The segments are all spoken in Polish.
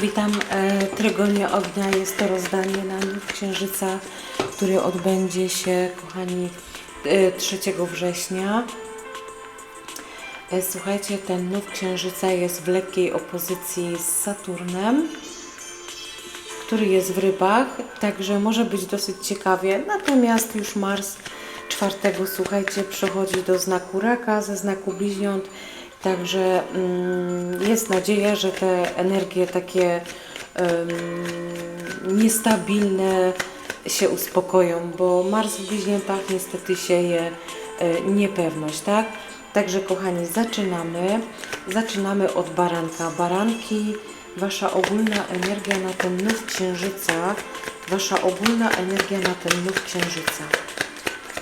Witam. E, Trygonia Ognia jest to rozdanie na nów Księżyca, który odbędzie się, kochani, e, 3 września. E, Słuchajcie, ten nów Księżyca jest w lekkiej opozycji z Saturnem, który jest w rybach, także może być dosyć ciekawie. Natomiast już Mars 4, słuchajcie, przechodzi do znaku raka ze znaku bliźniąt. Także mm, jest nadzieja, że te energie takie niestabilne się uspokoją, bo Mars w bliźniętach niestety sieje e, niepewność, tak? Także kochani, zaczynamy. Zaczynamy od baranka. Baranki, wasza ogólna energia na ten nów księżyca, wasza ogólna energia na ten nów księżyca.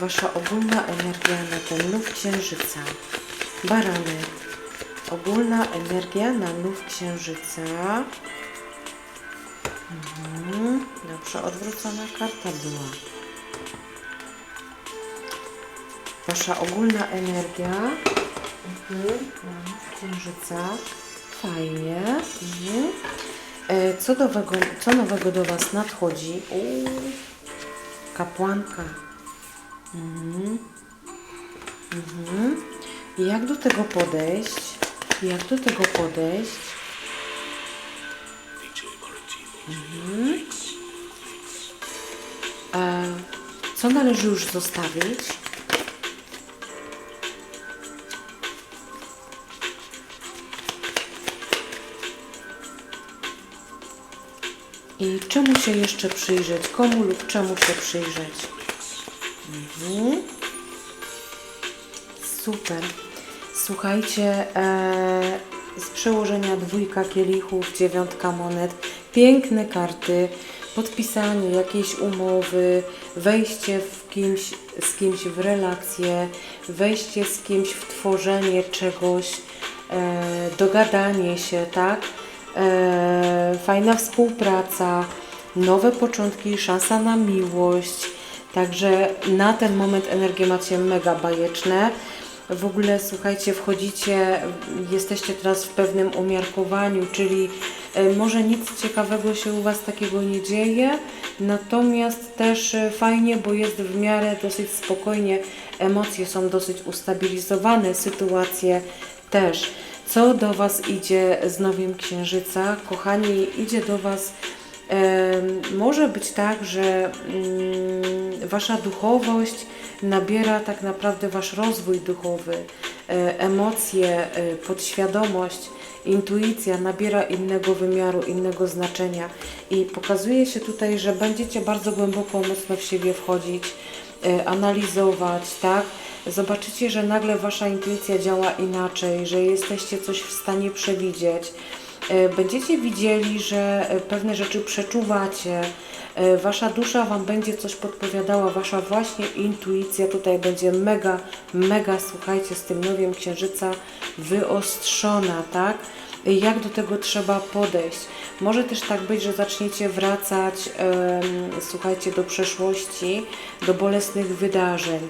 Wasza ogólna energia na ten nów księżyca. Barany. Ogólna energia na nów księżyca. Mhm. Dobrze, odwrócona karta była. Wasza ogólna energia mhm. na nów księżyca. Fajnie. Mhm. E, Co, nowego, co nowego do Was nadchodzi? Kapłanka. Mhm. Mhm. Jak do tego podejść? Jak do tego podejść? Mhm. E, co należy już zostawić? I czemu się jeszcze przyjrzeć? Komu lub czemu się przyjrzeć? Mhm. Super. Słuchajcie, e, z przełożenia dwójka kielichów, dziewiątka monet, piękne karty, podpisanie jakiejś umowy, wejście w kimś, z kimś w relację, wejście z kimś w tworzenie czegoś, e, dogadanie się, tak? E, fajna współpraca, nowe początki, szansa na miłość. Także na ten moment energie macie mega bajeczne. W ogóle słuchajcie, wchodzicie, jesteście teraz w pewnym umiarkowaniu, czyli e, może nic ciekawego się u Was takiego nie dzieje, natomiast też e, fajnie, bo jest w miarę dosyć spokojnie, emocje są dosyć ustabilizowane, sytuacje też. Co do Was idzie z Nowiem Księżyca? Kochani, idzie do Was może być tak, że mm, wasza duchowość nabiera tak naprawdę wasz rozwój duchowy, e, emocje, e, podświadomość, intuicja nabiera innego wymiaru, innego znaczenia i pokazuje się tutaj, że będziecie bardzo głęboko, mocno w siebie wchodzić, e, analizować, tak? Zobaczycie, że nagle wasza intuicja działa inaczej, że jesteście coś w stanie przewidzieć. E, Będziecie widzieli, że e, pewne rzeczy przeczuwacie, e, wasza dusza Wam będzie coś podpowiadała, wasza właśnie intuicja tutaj będzie mega, mega, słuchajcie, z tym nowiem księżyca wyostrzona, tak? Jak do tego trzeba podejść? Może też tak być, że zaczniecie wracać, słuchajcie, do przeszłości, do bolesnych wydarzeń,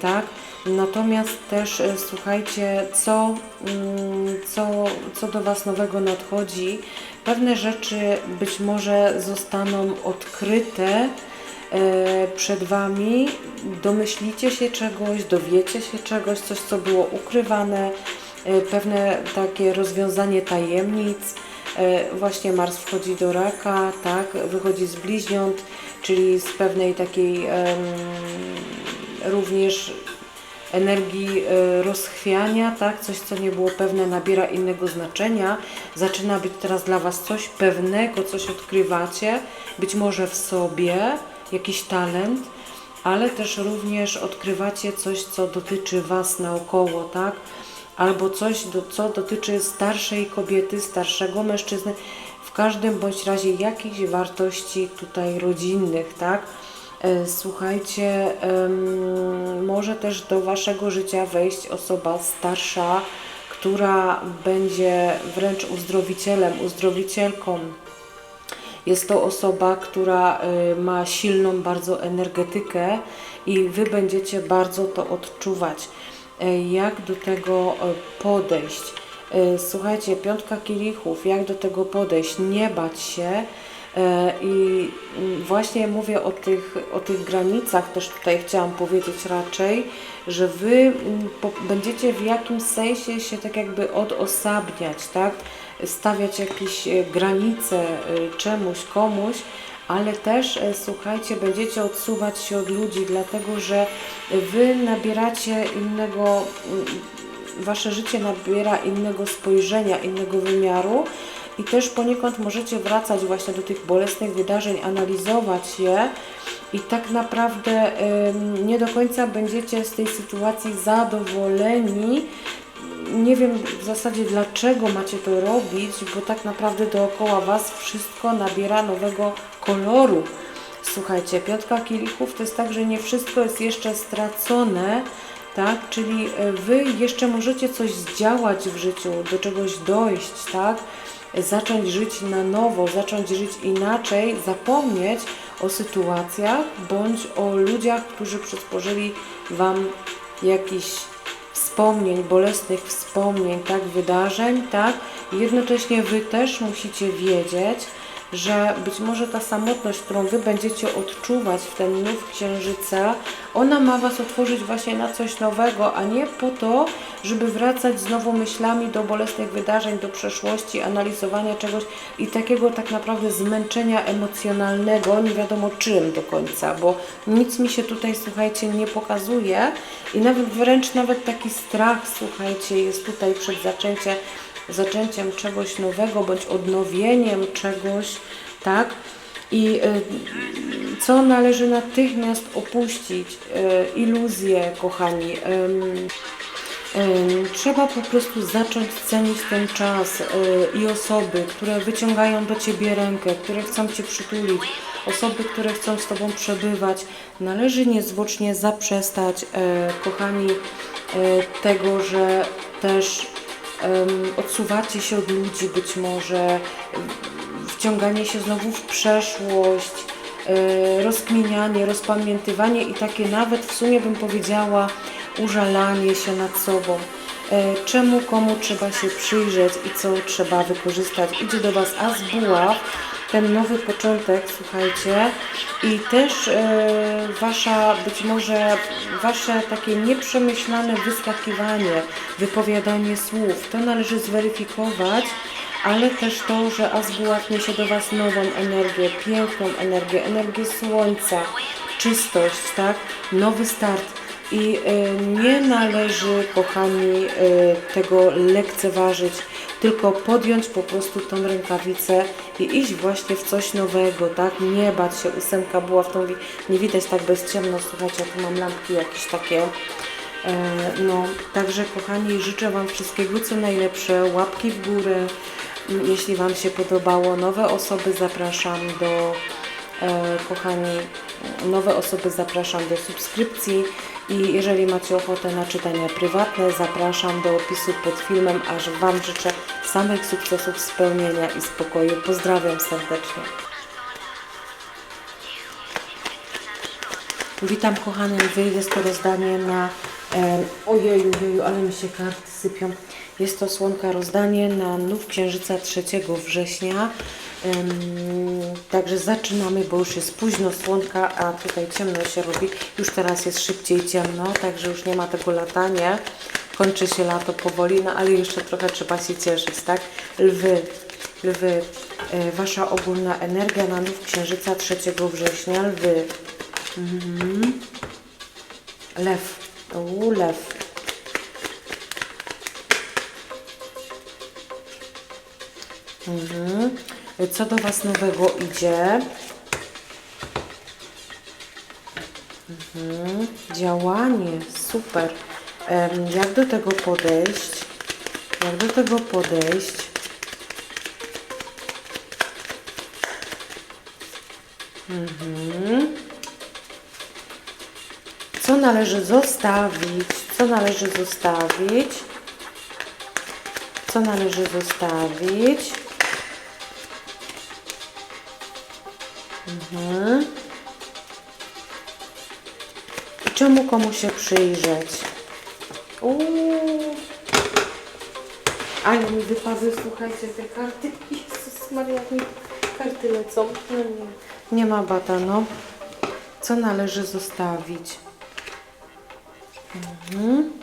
tak? Natomiast też e, słuchajcie, co, mm, co, co do Was nowego nadchodzi, pewne rzeczy być może zostaną odkryte e, przed Wami, domyślicie się czegoś, dowiecie się czegoś, coś co było ukrywane, e, pewne takie rozwiązanie tajemnic. Właśnie Mars wchodzi do raka, tak, wychodzi z bliźniąt, czyli z pewnej takiej również energii e, rozchwiania, tak? Coś, co nie było pewne, nabiera innego znaczenia. Zaczyna być teraz dla Was coś pewnego, coś odkrywacie, być może w sobie, jakiś talent, ale też również odkrywacie coś, co dotyczy Was naokoło, tak? Albo coś, do, co dotyczy starszej kobiety, starszego mężczyzny, w każdym bądź razie jakichś wartości tutaj rodzinnych, tak? E, Słuchajcie, może też do Waszego życia wejść osoba starsza, która będzie wręcz uzdrowicielem, uzdrowicielką. Jest to osoba, która y, ma silną bardzo energetykę i Wy będziecie bardzo to odczuwać. E, Jak do tego e, podejść? Słuchajcie, piątka kielichów, jak do tego podejść, nie bać się. E, I mm, właśnie mówię o tych, o tych granicach, też tutaj chciałam powiedzieć raczej, że Wy mm, będziecie w jakimś sensie się tak jakby odosabniać, tak? Stawiać jakieś e, granice e, czemuś, komuś, ale też słuchajcie, będziecie odsuwać się od ludzi, dlatego że Wy nabieracie innego, mm, Wasze życie nabiera innego spojrzenia, innego wymiaru i też poniekąd możecie wracać właśnie do tych bolesnych wydarzeń, analizować je i tak naprawdę nie do końca będziecie z tej sytuacji zadowoleni. Nie wiem w zasadzie dlaczego macie to robić, bo tak naprawdę dookoła Was wszystko nabiera nowego koloru. Słuchajcie, piątka kielichów to jest tak, że nie wszystko jest jeszcze stracone, tak? Czyli e, Wy jeszcze możecie coś zdziałać w życiu, do czegoś dojść, tak? Zacząć żyć na nowo, zacząć żyć inaczej, zapomnieć o sytuacjach bądź o ludziach, którzy przysporzyli Wam jakiś wspomnień, bolesnych wspomnień, tak, wydarzeń, tak. Jednocześnie Wy też musicie wiedzieć, że być może ta samotność, którą Wy będziecie odczuwać w ten nów księżyca, ona ma Was otworzyć właśnie na coś nowego, a nie po to, żeby wracać znowu myślami do bolesnych wydarzeń, do przeszłości, analizowania czegoś i takiego tak naprawdę zmęczenia emocjonalnego, nie wiadomo czym do końca, bo nic mi się tutaj, słuchajcie, nie pokazuje i nawet wręcz nawet taki strach, słuchajcie, jest tutaj przed zaczęciem zaczęciem czegoś nowego bądź odnowieniem czegoś, tak? I y, co należy natychmiast opuścić? Y, iluzje, kochani. Trzeba po prostu zacząć cenić ten czas y, i osoby, które wyciągają do Ciebie rękę, które chcą Cię przytulić, osoby, które chcą z Tobą przebywać. Należy niezwłocznie zaprzestać, kochani, tego, że też odsuwacie się od ludzi być może, wciąganie się znowu w przeszłość, e, rozkminianie, rozpamiętywanie i takie nawet w sumie bym powiedziała użalanie się nad sobą. E, Czemu, komu trzeba się przyjrzeć i co trzeba wykorzystać. Idzie do Was As Buław, ten nowy początek, słuchajcie, i też e, Wasza, być może Wasze takie nieprzemyślane wyskakiwanie, wypowiadanie słów, to należy zweryfikować, ale też to, że Azbułak niesie do Was nową energię, piękną energię, energię słońca, czystość, tak? Nowy start. I y, nie należy, kochani, y, tego lekceważyć, tylko podjąć po prostu tą rękawicę i iść właśnie w coś nowego, tak? Nie bać się, ósemka była w tą, nie widać tak bez ciemno, słuchajcie, tu mam lampki jakieś takie, E, No, także kochani, życzę Wam wszystkiego co najlepsze, łapki w górę. Jeśli Wam się podobało, nowe osoby zapraszam do, e, kochani, nowe osoby zapraszam do subskrypcji i jeżeli macie ochotę na czytania prywatne, zapraszam do opisu pod filmem, aż Wam życzę samych sukcesów, spełnienia i spokoju. Pozdrawiam serdecznie. Witam kochane lwy, jest to rozdanie na e, ojeju, ojeju, ale mi się karty sypią. Jest to słonka rozdanie na nów księżyca 3 września. Także zaczynamy, bo już jest późno słonka, a tutaj ciemno się robi. Już teraz jest szybciej ciemno, także już nie ma tego latania. Kończy się lato powoli, no ale jeszcze trochę trzeba się cieszyć, tak? Lwy, lwy, e, wasza ogólna energia na nów księżyca 3 września. Lwy, Lew. U, lew. Mhm. Co do Was nowego idzie? Mhm. Działanie, super. Jak do tego podejść? Jak do tego podejść? Co należy zostawić? Co należy zostawić? Co należy zostawić? I czemu komu się przyjrzeć? Uuu. Ale mi wypadły, słuchajcie, te karty. Jezus Maria, jak mi karty lecą. No nie. nie ma bata, no. Co należy zostawić? Mhm.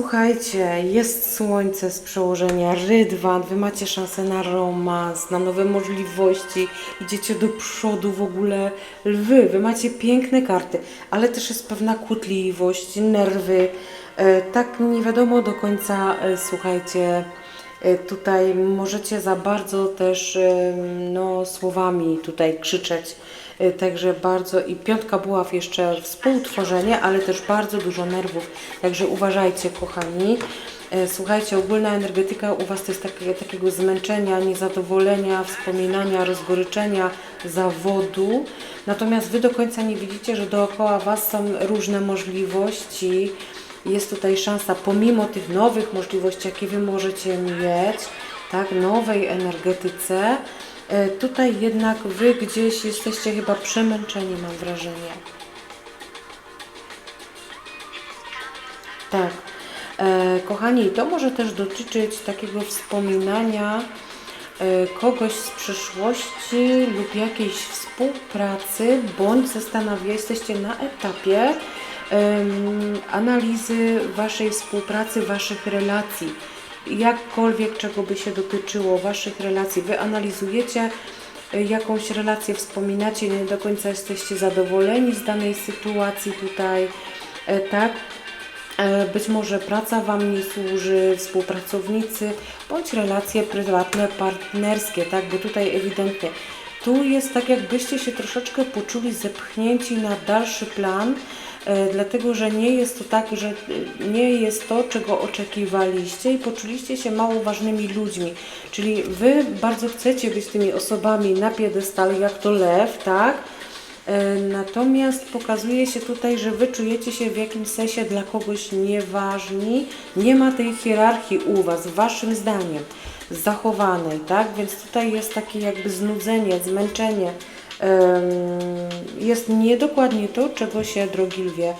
Słuchajcie, jest słońce z przełożenia rydwan, wy macie szansę na romans, na nowe możliwości, idziecie do przodu w ogóle lwy, wy macie piękne karty, ale też jest pewna kłótliwość, nerwy, e, tak nie wiadomo do końca, e, słuchajcie, e, tutaj możecie za bardzo też no, słowami tutaj krzyczeć, Także bardzo i piątka buław jeszcze współtworzenie, ale też bardzo dużo nerwów. Także uważajcie, kochani. E, Słuchajcie, ogólna energetyka u Was to jest takie, takiego zmęczenia, niezadowolenia, wspominania, rozgoryczenia, zawodu. Natomiast Wy do końca nie widzicie, że dookoła Was są różne możliwości. Jest tutaj szansa, pomimo tych nowych możliwości, jakie Wy możecie mieć, tak, nowej energetyce, E, Tutaj jednak Wy gdzieś jesteście chyba przemęczeni, mam wrażenie. Tak. E, kochani, to może też dotyczyć takiego wspominania e, kogoś z przeszłości lub jakiejś współpracy, bądź zastanawia, jesteście na etapie analizy Waszej współpracy, Waszych relacji jakkolwiek czego by się dotyczyło, Waszych relacji. Wy analizujecie y, jakąś relację, wspominacie, nie do końca jesteście zadowoleni z danej sytuacji tutaj, e, tak? E, Być może praca Wam nie służy, współpracownicy, bądź relacje prywatne, partnerskie, tak? Bo tutaj ewidentnie tu jest tak, jakbyście się troszeczkę poczuli zepchnięci na dalszy plan, dlatego że nie jest to tak, że e, nie jest to, czego oczekiwaliście i poczuliście się mało ważnymi ludźmi. Czyli Wy bardzo chcecie być tymi osobami na piedestale, jak to lew, tak? E, Natomiast pokazuje się tutaj, że Wy czujecie się w jakimś sensie dla kogoś nieważni. Nie ma tej hierarchii u Was, Waszym zdaniem, zachowanej, tak? Więc tutaj jest takie jakby znudzenie, zmęczenie. Jest niedokładnie to, czego się, drogi lwie,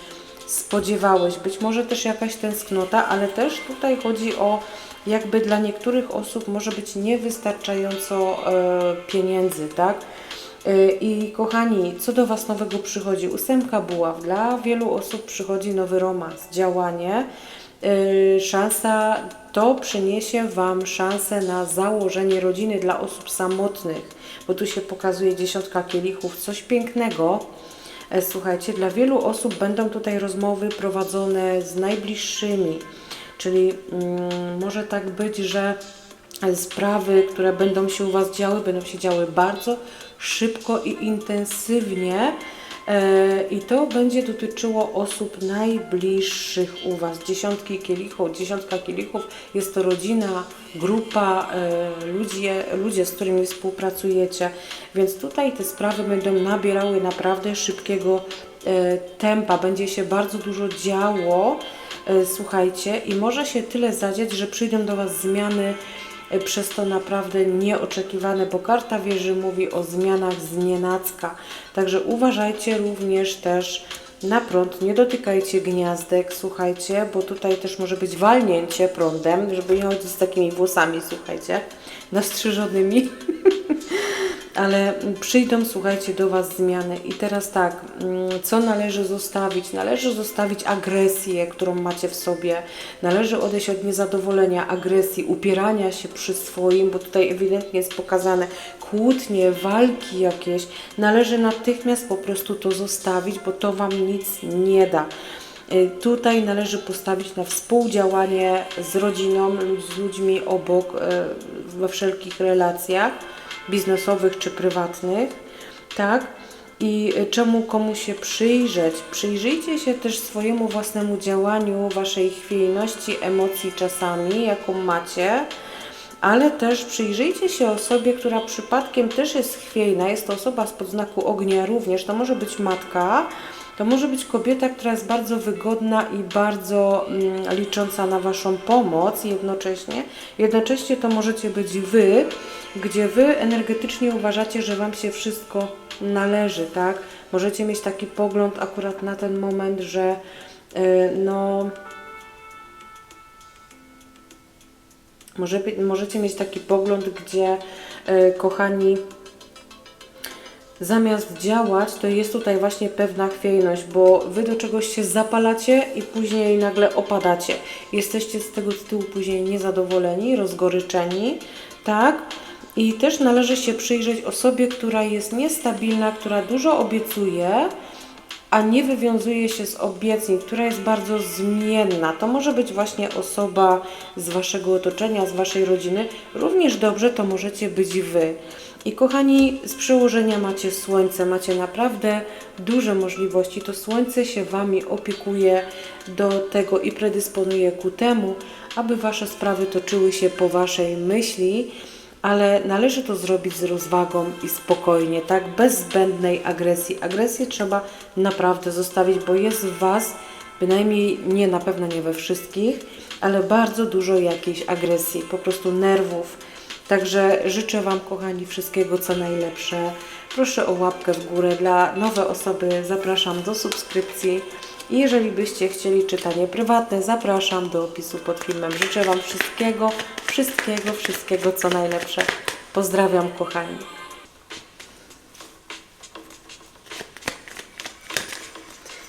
spodziewałeś. Być może też jakaś tęsknota, ale też tutaj chodzi o jakby dla niektórych osób może być niewystarczająco e, pieniędzy, tak? E, I kochani, co do Was nowego przychodzi? Ósemka buław. Dla wielu osób przychodzi nowy romans, działanie. E, Szansa, to przyniesie Wam szansę na założenie rodziny dla osób samotnych, bo tu się pokazuje dziesiątka kielichów, coś pięknego. E, Słuchajcie, dla wielu osób będą tutaj rozmowy prowadzone z najbliższymi, czyli mm, może tak być, że sprawy, które będą się u Was działy, będą się działy bardzo szybko i intensywnie. E, I to będzie dotyczyło osób najbliższych u Was. Dziesiątki kielichów, dziesiątka kielichów jest to rodzina, grupa, e, ludzie, ludzie, z którymi współpracujecie. Więc tutaj te sprawy będą nabierały naprawdę szybkiego e, tempa. Będzie się bardzo dużo działo, słuchajcie, i może się tyle zadziać, że przyjdą do Was zmiany przez to naprawdę nieoczekiwane, bo karta wieży mówi o zmianach z nienacka. Także uważajcie również też na prąd, nie dotykajcie gniazdek, słuchajcie, bo tutaj też może być walnięcie prądem, żeby nie chodzić z takimi włosami, słuchajcie, nastrzyżonymi. Ale przyjdą, słuchajcie, do Was zmiany. I teraz tak, mm, co należy zostawić? Należy zostawić agresję, którą macie w sobie. Należy odejść od niezadowolenia, agresji, upierania się przy swoim, bo tutaj ewidentnie jest pokazane kłótnie, walki jakieś. Należy natychmiast po prostu to zostawić, bo to Wam nic nie da. Y, Tutaj należy postawić na współdziałanie z rodziną, z ludźmi obok, y, we wszelkich relacjach biznesowych czy prywatnych, tak? I czemu komu się przyjrzeć? Przyjrzyjcie się też swojemu własnemu działaniu, waszej chwiejności, emocji czasami, jaką macie, ale też przyjrzyjcie się osobie, która przypadkiem też jest chwiejna, jest to osoba z podznaku ognia również, to może być matka, to może być kobieta, która jest bardzo wygodna i bardzo mm, licząca na Waszą pomoc jednocześnie. Jednocześnie to możecie być Wy, gdzie Wy energetycznie uważacie, że Wam się wszystko należy, tak? Możecie mieć taki pogląd akurat na ten moment, że y, no Może, możecie mieć taki pogląd, gdzie, e, kochani, zamiast działać, to jest tutaj właśnie pewna chwiejność, bo wy do czegoś się zapalacie i później nagle opadacie. Jesteście z tego tytułu później niezadowoleni, rozgoryczeni, tak? I też należy się przyjrzeć osobie, która jest niestabilna, która dużo obiecuje, a nie wywiązuje się z obietnic, która jest bardzo zmienna. To może być właśnie osoba z Waszego otoczenia, z Waszej rodziny. Również dobrze to możecie być Wy. I kochani, z przełożenia macie Słońce, macie naprawdę duże możliwości. To Słońce się Wami opiekuje do tego i predysponuje ku temu, aby Wasze sprawy toczyły się po Waszej myśli ale należy to zrobić z rozwagą i spokojnie, tak? Bez zbędnej agresji. Agresję trzeba naprawdę zostawić, bo jest w Was, bynajmniej nie, na pewno nie we wszystkich, ale bardzo dużo jakiejś agresji, po prostu nerwów. Także życzę Wam, kochani, wszystkiego co najlepsze. Proszę o łapkę w górę. Dla nowe osoby zapraszam do subskrypcji. I jeżeli byście chcieli czytanie prywatne, zapraszam do opisu pod filmem. Życzę Wam wszystkiego, wszystkiego, wszystkiego co najlepsze. Pozdrawiam, kochani.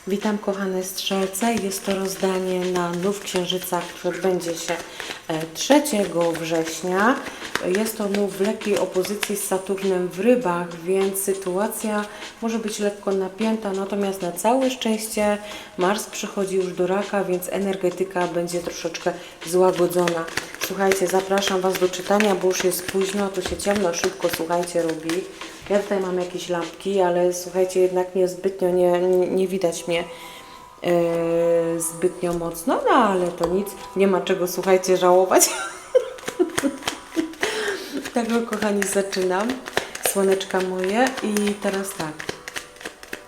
Witam kochane strzelce. Jest to rozdanie na nów księżyca, który odbędzie się e, 3 września. Jest to nów w lekkiej opozycji z Saturnem w rybach, więc sytuacja może być lekko napięta, natomiast na całe szczęście Mars przychodzi już do raka, więc energetyka będzie troszeczkę złagodzona. Słuchajcie, zapraszam Was do czytania, bo już jest późno, tu się ciemno, szybko, słuchajcie, robi. Ja tutaj mam jakieś lampki, ale słuchajcie, jednak nie zbytnio, nie, nie, widać mnie yy, zbytnio mocno, no ale to nic, nie ma czego, słuchajcie, żałować. Także kochani, zaczynam. Słoneczka moje i teraz tak.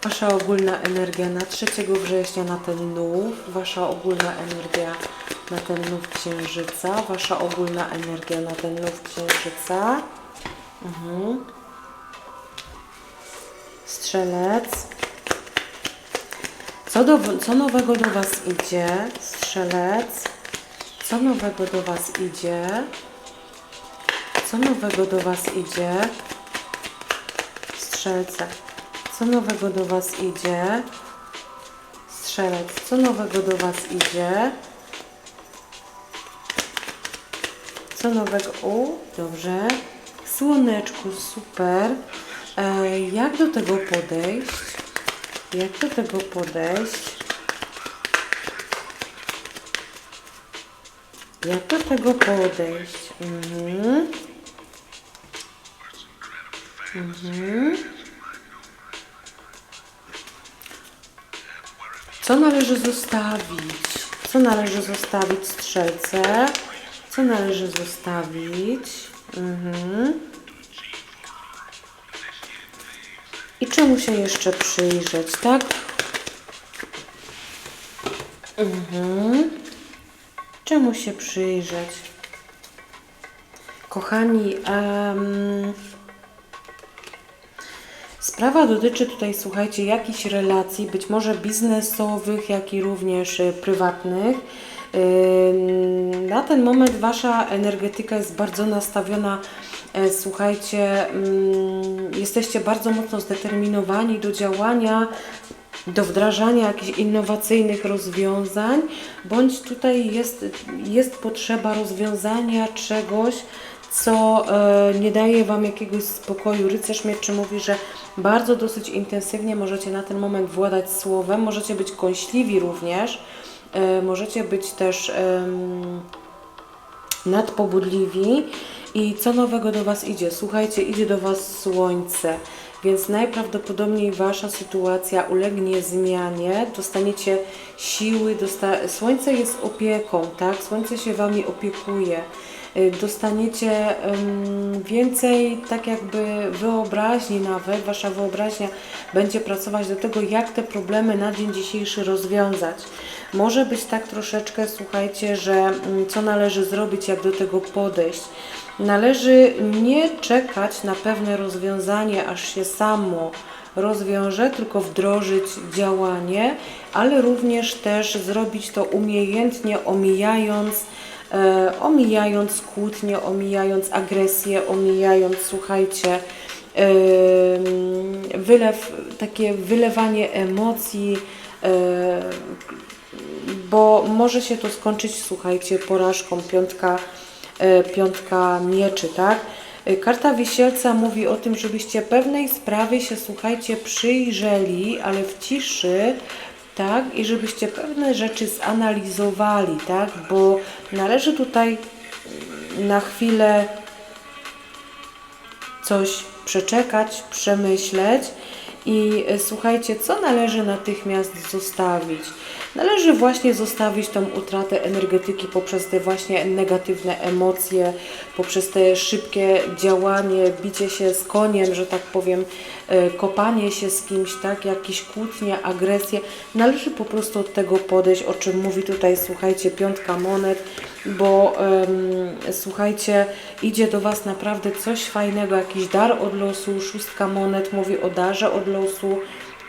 Wasza ogólna energia na 3 września na ten nów, Wasza ogólna energia na ten nów księżyca, Wasza ogólna energia na ten nów księżyca. Mhm. Strzelec. Co, do, co nowego do Was idzie? Strzelec. Co nowego do Was idzie? Co nowego do Was idzie? Strzelce. Co nowego do Was idzie? Strzelec. Co nowego do Was idzie? Co nowego? U, dobrze. Słoneczku, super. E, jak do tego podejść? Jak do tego podejść? Jak do tego podejść? Mhm. Mhm. Co należy zostawić? Co należy zostawić strzelce? Co należy zostawić? Mhm. I czemu się jeszcze przyjrzeć, tak? Mhm. Czemu się przyjrzeć? Kochani, em, sprawa dotyczy tutaj, słuchajcie, jakichś relacji, być może biznesowych, jak i również e, prywatnych. Na ten moment Wasza energetyka jest bardzo nastawiona, e, słuchajcie, jesteście bardzo mocno zdeterminowani do działania, do wdrażania jakichś innowacyjnych rozwiązań, bądź tutaj jest, jest potrzeba rozwiązania czegoś, co e, nie daje Wam jakiegoś spokoju. Rycerz Mieczy mówi, że bardzo dosyć intensywnie możecie na ten moment władać słowem, możecie być kąśliwi również, możecie być też nadpobudliwi. I co nowego do Was idzie? Słuchajcie, idzie do Was słońce, więc najprawdopodobniej Wasza sytuacja ulegnie zmianie, dostaniecie siły, dosta słońce jest opieką, tak? Słońce się Wami opiekuje. Y, Dostaniecie więcej, tak jakby wyobraźni nawet, Wasza wyobraźnia będzie pracować do tego, jak te problemy na dzień dzisiejszy rozwiązać. Może być tak troszeczkę, słuchajcie, że mm, co należy zrobić, jak do tego podejść. Należy nie czekać na pewne rozwiązanie, aż się samo rozwiąże, tylko wdrożyć działanie, ale również też zrobić to umiejętnie, omijając omijając kłótnie, omijając agresję, omijając, słuchajcie, wylew, takie wylewanie emocji, e, bo może się to skończyć, słuchajcie, porażką, piątka, e, piątka mieczy, tak? E, Karta Wisielca mówi o tym, żebyście pewnej sprawy się, słuchajcie, przyjrzeli, ale w ciszy, tak? I żebyście pewne rzeczy zanalizowali, tak? Bo należy tutaj na chwilę coś przeczekać, przemyśleć i e, słuchajcie, co należy natychmiast zostawić? Należy właśnie zostawić tą utratę energetyki poprzez te właśnie negatywne emocje, poprzez te szybkie działanie, bicie się z koniem, że tak powiem, e, kopanie się z kimś, tak, jakieś kłótnie, agresje. Należy po prostu od tego podejść, o czym mówi tutaj, słuchajcie, piątka monet, bo em, słuchajcie, idzie do Was naprawdę coś fajnego, jakiś dar od losu, szóstka monet mówi o darze od losu,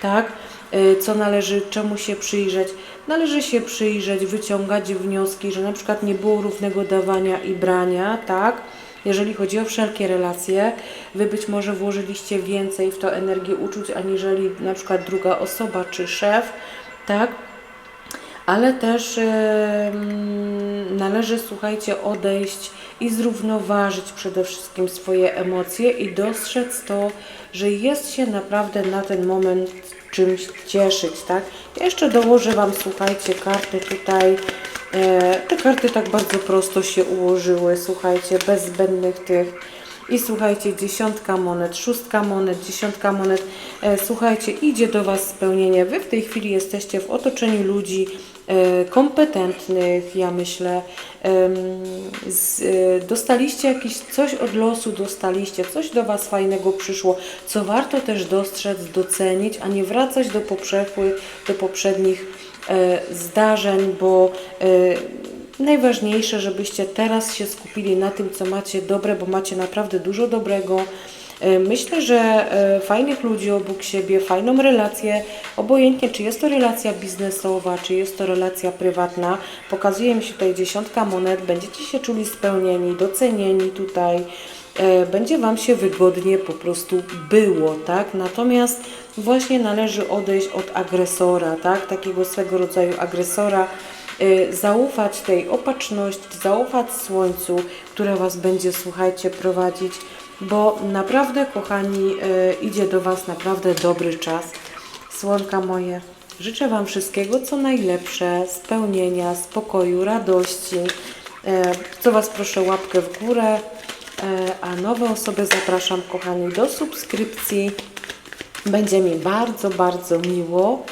tak? Y, Co należy, czemu się przyjrzeć? Należy się przyjrzeć, wyciągać wnioski, że na przykład nie było równego dawania i brania, tak? Jeżeli chodzi o wszelkie relacje, Wy być może włożyliście więcej w to energię uczuć, aniżeli na przykład druga osoba czy szef, tak? ale też em, należy, słuchajcie, odejść i zrównoważyć przede wszystkim swoje emocje i dostrzec to, że jest się naprawdę na ten moment czymś cieszyć, tak? Ja jeszcze dołożę Wam, słuchajcie, karty tutaj. E, te karty tak bardzo prosto się ułożyły, słuchajcie, bez zbędnych tych. I słuchajcie, dziesiątka monet, szóstka monet, dziesiątka monet. E, słuchajcie, idzie do Was spełnienie. Wy w tej chwili jesteście w otoczeniu ludzi kompetentnych, ja myślę. E, dostaliście jakieś coś od losu, dostaliście, coś do Was fajnego przyszło, co warto też dostrzec, docenić, a nie wracać do do poprzednich e, zdarzeń, bo e, najważniejsze, żebyście teraz się skupili na tym, co macie dobre, bo macie naprawdę dużo dobrego. E, Myślę, że e, fajnych ludzi obok siebie, fajną relację, obojętnie czy jest to relacja biznesowa, czy jest to relacja prywatna, pokazuje mi się tutaj dziesiątka monet, będziecie się czuli spełnieni, docenieni tutaj, e, będzie Wam się wygodnie po prostu było, tak? Natomiast właśnie należy odejść od agresora, tak? Takiego swego rodzaju agresora, zaufać tej opatrzności, zaufać słońcu, które Was będzie, słuchajcie, prowadzić, bo naprawdę, kochani, y, idzie do Was naprawdę dobry czas. Słonka moje, życzę Wam wszystkiego, co najlepsze, spełnienia, spokoju, radości. E, Co Was proszę, łapkę w górę, e, a nowe osoby zapraszam, kochani, do subskrypcji. Będzie mi bardzo, bardzo miło.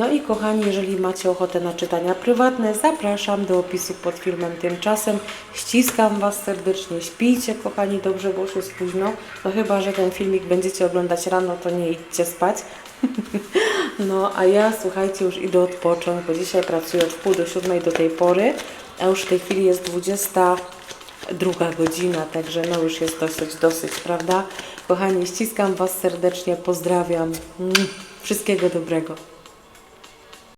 No i kochani, jeżeli macie ochotę na czytania prywatne, zapraszam do opisu pod filmem. Tymczasem ściskam Was serdecznie. Śpijcie, kochani, dobrze, bo już jest późno. No chyba, że ten filmik będziecie oglądać rano, to nie idźcie spać. No, a ja, słuchajcie, już idę odpocząć, bo dzisiaj pracuję od pół do siódmej do tej pory, a już w tej chwili jest 22 godzina, także no już jest dosyć, dosyć, prawda? Kochani, ściskam Was serdecznie, pozdrawiam. Wszystkiego dobrego.